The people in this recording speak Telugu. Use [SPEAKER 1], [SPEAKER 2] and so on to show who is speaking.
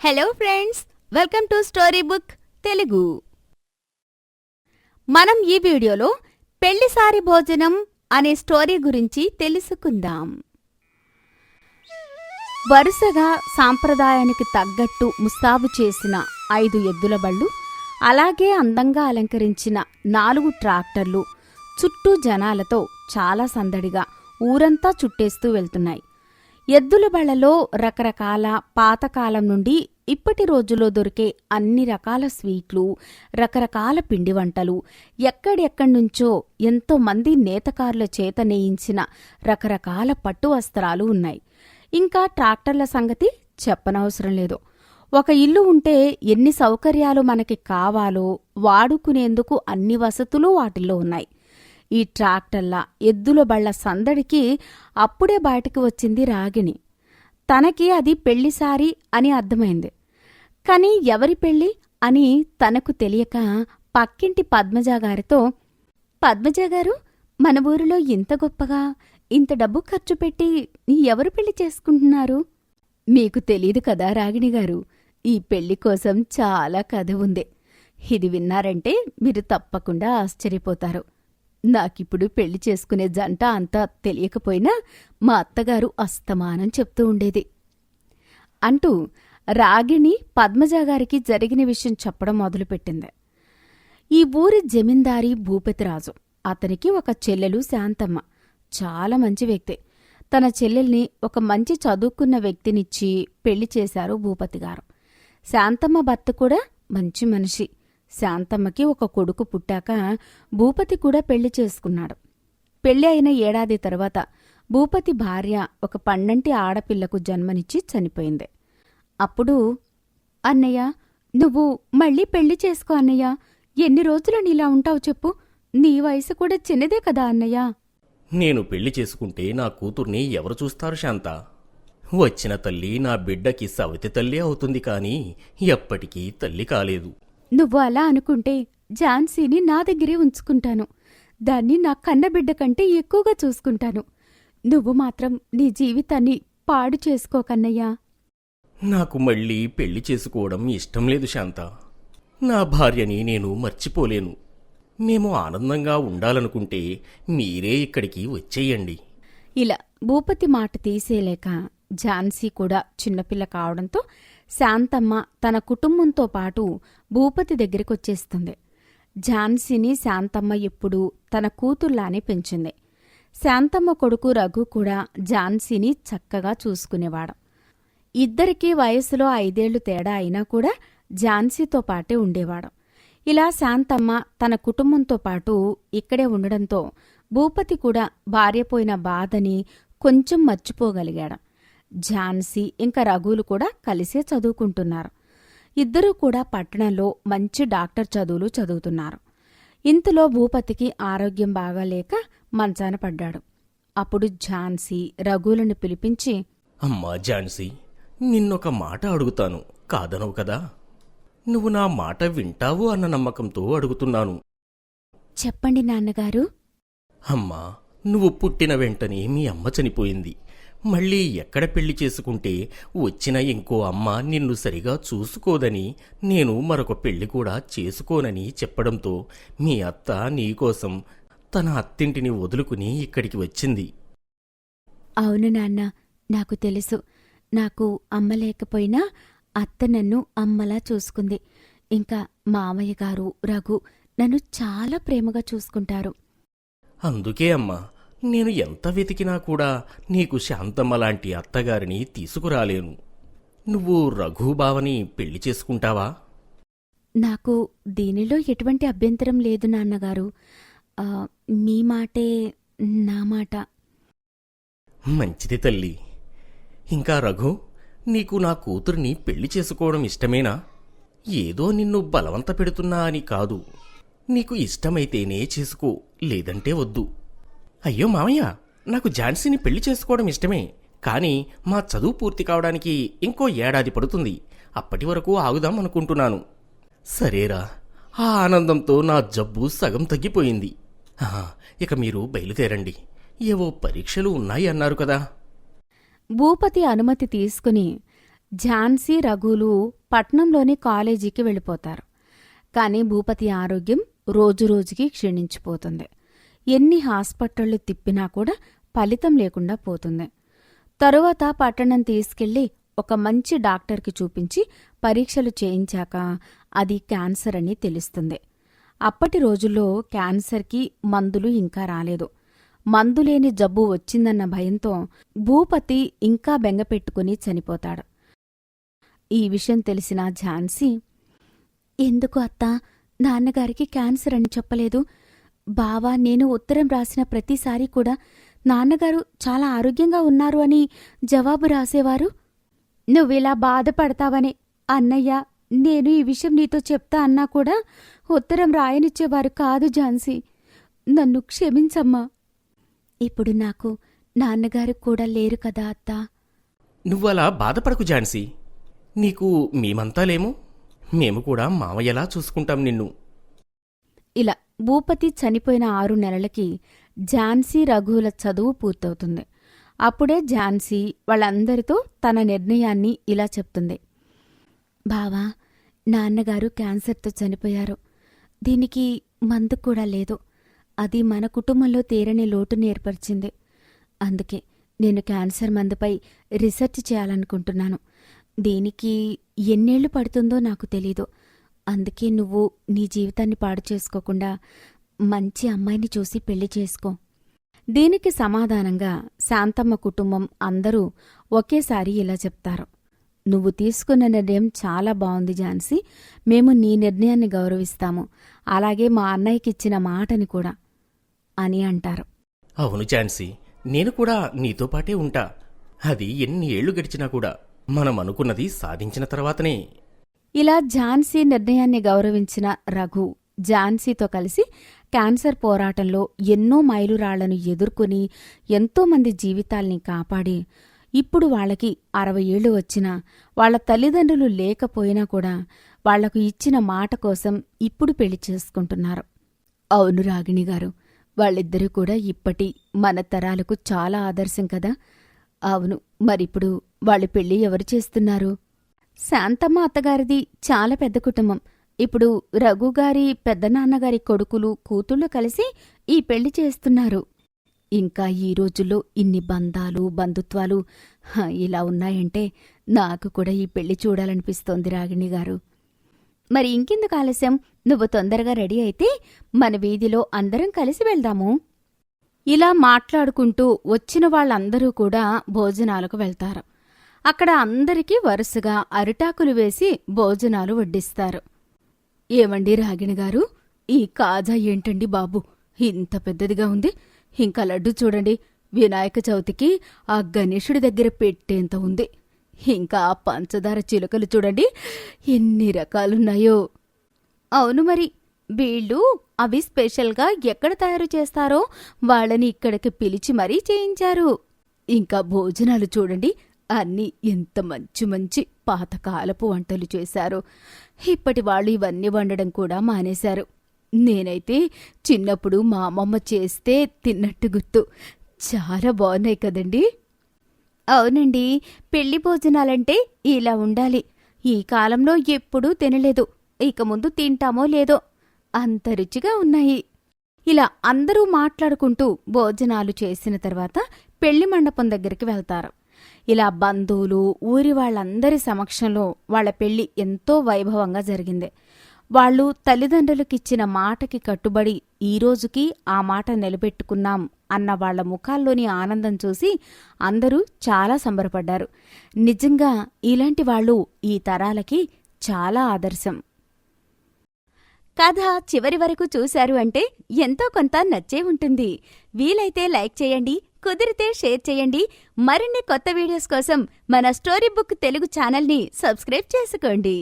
[SPEAKER 1] Hello friends welcome to story book Telugu మనం ఈ వీడియోలో పెళ్ళిసారి భోజనం అనే స్టోరీ గురించి తెలుసుకుందాం. వరుసగా సాంప్రదాయానికి తగ్గట్టు ముస్తాబు చేసిన ఐదు ఎద్దుల బళ్ళు అలాగే అందంగా అలంకరించిన నాలుగు ట్రాక్టర్లు చుట్టూ జనాలతో చాలా సందడిగా ఊరంతా చుట్టేస్తూ వెళ్తున్నాయి. ఎద్దుల బళ్ళలో రకరకాల పాతకాలం నుండి ఇప్పటి రోజుల్లో దొరికే అన్ని రకాల స్వీట్లు రకరకాల పిండి వంటలు ఎక్కడెక్కడి నుంచో ఎంతో మంది నేతకారుల చేత నేయించిన రకరకాల పట్టు వస్త్రాలు ఉన్నాయి. ఇంకా ట్రాక్టర్ల సంగతి చెప్పనవసరం లేదు. ఒక ఇల్లు ఉంటే ఎన్ని సౌకర్యాలు మనకి కావాలో వాడుకునేందుకు అన్ని వసతులు వాటిల్లో ఉన్నాయి. ఈ ట్రాక్టర్ల ఎద్దుల బళ్ళ సందడికి అప్పుడే బయటకు వచ్చింది రాగిణి. తనకి అది పెళ్ళిసారి అని అర్థమైంది. కాని ఎవరి పెళ్ళి అని తనకు తెలియక పక్కింటి పద్మజాగారితో పద్మజాగారు పద్మజ గారు మన ఊరిలో ఇంత గొప్పగా ఇంత డబ్బు ఖర్చు పెట్టి ఎవరు పెళ్ళి చేసుకుంటున్నారు? మీకు తెలీదు కదా రాగిణి గారు ఈ పెళ్ళి కోసం చాలా కథ ఉంది. ఇది విన్నారంటే మీరు తప్పకుండా ఆశ్చర్యపోతారు. నాకిప్పుడు పెళ్ళి చేసుకునే జంట అంతా తెలియకపోయినా మా అత్తగారు అస్తమానం చెప్తూ ఉండేది. అంటూ రాగిణి పద్మజగారికి జరిగిన విషయం చెప్పడం మొదలుపెట్టింది. ఈ ఊరి జమీందారి భూపతిరాజు. అతనికి ఒక చెల్లెలు శాంతమ్మ. చాలా మంచి వ్యక్తి. తన చెల్లెల్ని ఒక మంచి చదువుకున్న వ్యక్తినిచ్చి పెళ్ళి చేశారు భూపతిగారు. శాంతమ్మ భర్త కూడా మంచి మనిషి. శాంతమ్మకి ఒక కొడుకు పుట్టాక భూపతి కూడా పెళ్ళి చేసుకున్నాడు. పెళ్ళి అయిన ఏడాది తర్వాత భూపతి భార్య ఒక పన్నంటి ఆడపిల్లకు జన్మనిచ్చి చనిపోయింది. అప్పుడు అన్నయ్య నువ్వు మళ్ళీ పెళ్ళి చేసుకో అన్నయ్య. ఎన్ని రోజులు నీలా ఉంటావు చెప్పు. నీ వయసు కూడా చిన్నదే కదా అన్నయ్య.
[SPEAKER 2] నేను పెళ్ళి చేసుకుంటే నా కూతుర్ని ఎవరు చూస్తారు శాంత? వచ్చిన తల్లి నా బిడ్డకి సవతి తల్లి అవుతుంది కాని ఎప్పటికీ తల్లి కాలేదు.
[SPEAKER 1] నువ్వు అలా అనుకుంటే ఝాన్సీని నా దగ్గరే ఉంచుకుంటాను. దాన్ని నా కన్నబిడ్డ కంటే ఎక్కువగా చూసుకుంటాను. నువ్వు మాత్రం నీ జీవితాన్ని పాడు చేసుకోకన్నయ్యా
[SPEAKER 2] నాకు మళ్ళీ పెళ్ళి చేసుకోవడం ఇష్టం లేదు శాంత. నా భార్యని నేను మర్చిపోలేను. మేము ఆనందంగా ఉండాలనుకుంటే మీరే ఇక్కడికి వచ్చేయండి.
[SPEAKER 1] ఇలా భూపతి మాట తీసేలేక ఝాన్సీ కూడా చిన్నపిల్ల కావడంతో శాంతమ్మ తన కుటుంబంతో పాటు భూపతి దగ్గరికొచ్చేస్తుంది. ఝాన్సీని శాంతమ్మ ఎప్పుడూ తన కూతుర్లానే పెంచింది. శాంతమ్మ కొడుకు రఘు కూడా ఝాన్సీని చక్కగా చూసుకునేవాడు. ఇద్దరికీ వయసులో ఐదేళ్ళు తేడా అయినా కూడా ఝాన్సీతో పాటే ఉండేవాడు. ఇలా శాంతమ్మ తన కుటుంబంతో పాటు ఇక్కడే ఉండడంతో భూపతి కూడా భార్యపోయిన బాధని కొంచెం మర్చిపోగలిగాడు. ఝాన్సీ ఇంకా రఘులు కూడా కలిసే చదువుకుంటున్నారు. ఇద్దరూ కూడా పట్టణంలో మంచి డాక్టర్ చదువులు చదువుతున్నారు. ఇంతలో భూపతికి ఆరోగ్యం బాగాలేక మంచాన పడ్డాడు. అప్పుడు ఝాన్సీ రఘులను పిలిపించి
[SPEAKER 2] అమ్మా ఝాన్సీ నిన్నొక మాట అడుగుతాను. కాదనవు కదా? నువ్వు నా మాట వింటావు అన్న నమ్మకంతో అడుగుతున్నాను.
[SPEAKER 1] చెప్పండి నాన్నగారు.
[SPEAKER 2] అమ్మా నువ్వు పుట్టిన వెంటనే మీ అమ్మ చనిపోయింది. మళ్ళీ ఎక్కడ పెళ్ళి చేసుకుంటే వచ్చిన ఇంకో అమ్మ నిన్ను సరిగా చూసుకోదని నేను మరొక పెళ్ళి కూడా చేసుకోనని చెప్పడంతో మీ అత్త నీకోసం తన అత్తింటిని వదులుకుని ఇక్కడికి వచ్చింది.
[SPEAKER 1] అవును నాన్న నాకు తెలుసు. నాకు అమ్మ లేకపోయినా అత్త నన్ను అమ్మలా చూసుకుంది. ఇంకా మామయ్య గారు రఘు నన్ను చాలా ప్రేమగా చూసుకుంటారు.
[SPEAKER 2] అందుకే అమ్మా నేను ఎంత వెతికినా కూడా నీకు శాంతమ్మ లాంటి అత్తగారిని తీసుకురాలేను. నువ్వు రఘుబావని పెళ్ళి చేసుకుంటావా?
[SPEAKER 1] నాకు దీనిలో ఎటువంటి అభ్యంతరం లేదు నాన్నగారు. మీ మాటే నా మాట.
[SPEAKER 2] మంచిది తల్లి. ఇంకా రఘు నీకు నా కూతుర్ని పెళ్ళి చేసుకోవడం ఇష్టమేనా? ఏదో నిన్ను బలవంత పెడుతున్నా అని కాదు. నీకు ఇష్టమైతేనే చేసుకో లేదంటే వద్దు. అయ్యో మామయ్య నాకు ఝాన్సీని పెళ్ళి చేసుకోవడం ఇష్టమే. కానీ మా చదువు పూర్తి కావడానికి ఇంకో ఏడాది పడుతుంది. అప్పటి వరకు ఆగుదాం అనుకుంటున్నాను. సరేరా ఆ ఆనందంతో నా జబ్బు సగం తగ్గిపోయింది. ఇక మీరు బయలుదేరండి. ఏవో పరీక్షలు ఉన్నాయి అన్నారు కదా.
[SPEAKER 1] భూపతి అనుమతి తీసుకుని ఝాన్సీ రఘులు పట్నంలోని కాలేజీకి వెళ్ళిపోతారు. కానీ భూపతి ఆరోగ్యం రోజురోజుకి క్షీణించిపోతుంది. ఎన్ని హాస్పిటళ్ళు తిప్పినా కూడా ఫలితం లేకుండా పోతుంది. తరువాత పట్టణం తీసుకెళ్ళి ఒక మంచి డాక్టర్కి చూపించి పరీక్షలు చేయించాక అది క్యాన్సర్ అని తెలుస్తుంది. అప్పటి రోజుల్లో క్యాన్సర్కి మందులు ఇంకా రాలేదు. మందులేని జబ్బు వచ్చిందన్న భయంతో భూపతి ఇంకా బెంగపెట్టుకుని చనిపోతాడు. ఈ విషయం తెలిసిన ఝాన్సీ ఎందుకు అత్తా? నాన్నగారికి క్యాన్సర్ అని చెప్పలేదు. బావా నేను ఉత్తరం రాసిన ప్రతిసారి కూడా నాన్నగారు చాలా ఆరోగ్యంగా ఉన్నారు అని జవాబు రాసేవారు. నువ్విలా బాధపడతావని అన్నయ్య నేను ఈ విషయం నీతో చెప్తా అన్నా కూడా ఉత్తరం రాయనిచ్చేవారు కాదు ఝాన్సీ. నన్ను క్షమించమ్మా. ఇప్పుడు నాకు నాన్నగారు కూడా లేరు కదా అత్తా.
[SPEAKER 2] నువ్వలా బాధపడకు ఝాన్సీ. నీకు మేమంతా లేము. మేము కూడా మావయ్యలా చూసుకుంటాం నిన్ను.
[SPEAKER 1] ఇలా భూపతి చనిపోయిన ఆరు నెలలకి ఝాన్సీ రఘువుల చదువు పూర్తవుతుంది. అప్పుడే ఝాన్సీ వాళ్ళందరితో తన నిర్ణయాన్ని ఇలా చెప్తుంది. బావా నాన్నగారు క్యాన్సర్తో చనిపోయారు. దీనికి మందు కూడా లేదు. అది మన కుటుంబంలో తీరని లోటును ఏర్పరిచింది. అందుకే నేను క్యాన్సర్ మందుపై రీసెర్చ్ చేయాలనుకుంటున్నాను. దీనికి ఎన్నేళ్ళు పడుతుందో నాకు తెలీదు. అందుకే నువ్వు నీ జీవితాన్ని పాడు చేసుకోకుండా మంచి అమ్మాయిని చూసి పెళ్ళి చేసుకో. దీనికి సమాధానంగా శాంతమ్మ కుటుంబం అందరూ ఒకేసారి ఇలా చెప్తారు. నువ్వు తీసుకున్న నిర్ణయం చాలా బాగుంది ఝాన్సీ. మేము నీ నిర్ణయాన్ని గౌరవిస్తాము. అలాగే మా అన్నయ్యకిచ్చిన మాటని కూడా అని అంటారు.
[SPEAKER 2] అవును ఝాన్సీ నేను కూడా నీతో పాటే ఉంటా. అది ఎన్ని ఏళ్ళు గడిచినా కూడా మనం అనుకున్నది సాధించిన తర్వాతనే.
[SPEAKER 1] ఇలా ఝాన్సీ నిర్ణయాన్ని గౌరవించిన రఘు ఝాన్సీతో కలిసి క్యాన్సర్ పోరాటంలో ఎన్నో మైలురాళ్ళను ఎదుర్కొని ఎంతోమంది జీవితాల్ని కాపాడి ఇప్పుడు వాళ్ళకి అరవై ఏళ్ళు వచ్చినా వాళ్ళ తల్లిదండ్రులు లేకపోయినా కూడా వాళ్ళకు ఇచ్చిన మాట కోసం ఇప్పుడు పెళ్ళి చేసుకుంటున్నారు. అవును రాగిణి గారు వాళ్ళిద్దరూ కూడా ఇప్పటి మన తరాలకు చాలా ఆదర్శం కదా? అవును మరిప్పుడు వాళ్ళ పెళ్ళి ఎవరు చేస్తున్నారు? శాంతమ్మ అత్తగారిది చాలా పెద్ద కుటుంబం. ఇప్పుడు రఘుగారి పెద్దనాన్నగారి కొడుకులు కూతుళ్ళు కలిసి ఈ పెళ్ళి చేస్తున్నారు. ఇంకా ఈ రోజుల్లో ఇన్ని బంధాలు బంధుత్వాలు హ, ఇలా ఉన్నాయంటే నాకు కూడా ఈ పెళ్ళి చూడాలనిపిస్తోంది రాగిణి గారు. మరి ఇంకెందుకు ఆలస్యం? నువ్వు తొందరగా రెడీ అయితే మన వీధిలో అందరం కలిసి వెళ్దాము. ఇలా మాట్లాడుకుంటూ వచ్చిన వాళ్ళందరూ కూడా భోజనాలకు వెళ్తారు. అక్కడ అందరికీ వరుసగా అరిటాకులు వేసి భోజనాలు వడ్డిస్తారు. ఏమండి రాగిణి గారు? ఈ కాజా ఏంటండి బాబు? ఇంత పెద్దదిగా ఉంది. ఇంకా లడ్డు చూడండి. వినాయక చవితికి ఆ గణేశుడి దగ్గర పెట్టేంత ఉంది. ఇంకా ఆ పంచదార చిలుకలు చూడండి. ఎన్ని రకాలున్నాయో. అవును మరి వీళ్ళు అవి స్పెషల్గా ఎక్కడ తయారు చేస్తారో వాళ్ళని ఇక్కడికి పిలిచి మరీ చేయించారు. ఇంకా భోజనాలు చూడండి. అన్నీ ఎంత మంచి మంచి పాతకాలపు వంటలు చేశారు. ఇప్పటి వాళ్ళు ఇవన్నీ వండడం కూడా మానేశారు. నేనైతే చిన్నప్పుడు మా అమ్మమ్మ చేస్తే తిన్నట్టు గుర్తు. చాలా బాగున్నాయి కదండీ? అవునండి పెళ్ళి భోజనాలంటే ఇలా ఉండాలి. ఈ కాలంలో ఎప్పుడూ తినలేదు. ఇక ముందు తింటామో లేదో అంత రుచిగా ఉన్నాయి. ఇలా అందరూ మాట్లాడుకుంటూ భోజనాలు చేసిన తర్వాత పెళ్ళి మండపం దగ్గరికి వెళ్తారు. ఇలా బంధువులు ఊరి వాళ్ళందరి సమక్షంలో వాళ్ళ పెళ్ళి ఎంతో వైభవంగా జరిగింది. వాళ్ళు తల్లిదండ్రులకిచ్చిన మాటకి కట్టుబడి ఈ రోజుకి ఆ మాట నిలబెట్టుకున్నాం అన్న వాళ్ళ ముఖాల్లోని ఆనందం చూసి అందరూ చాలా సంబరపడ్డారు. నిజంగా ఇలాంటి వాళ్ళు ఈ తరాలకి చాలా ఆదర్శం. కథ చివరి వరకు చూశారు అంటే ఎంతో కొంత నచ్చే ఉంటుంది. వీలైతే లైక్ చేయండి కుదిరితే షేర్ చేయండి. మరిన్ని కొత్త వీడియోస్ కోసం మన స్టోరీ బుక్ తెలుగు ఛానల్ని సబ్స్క్రైబ్ చేసుకోండి.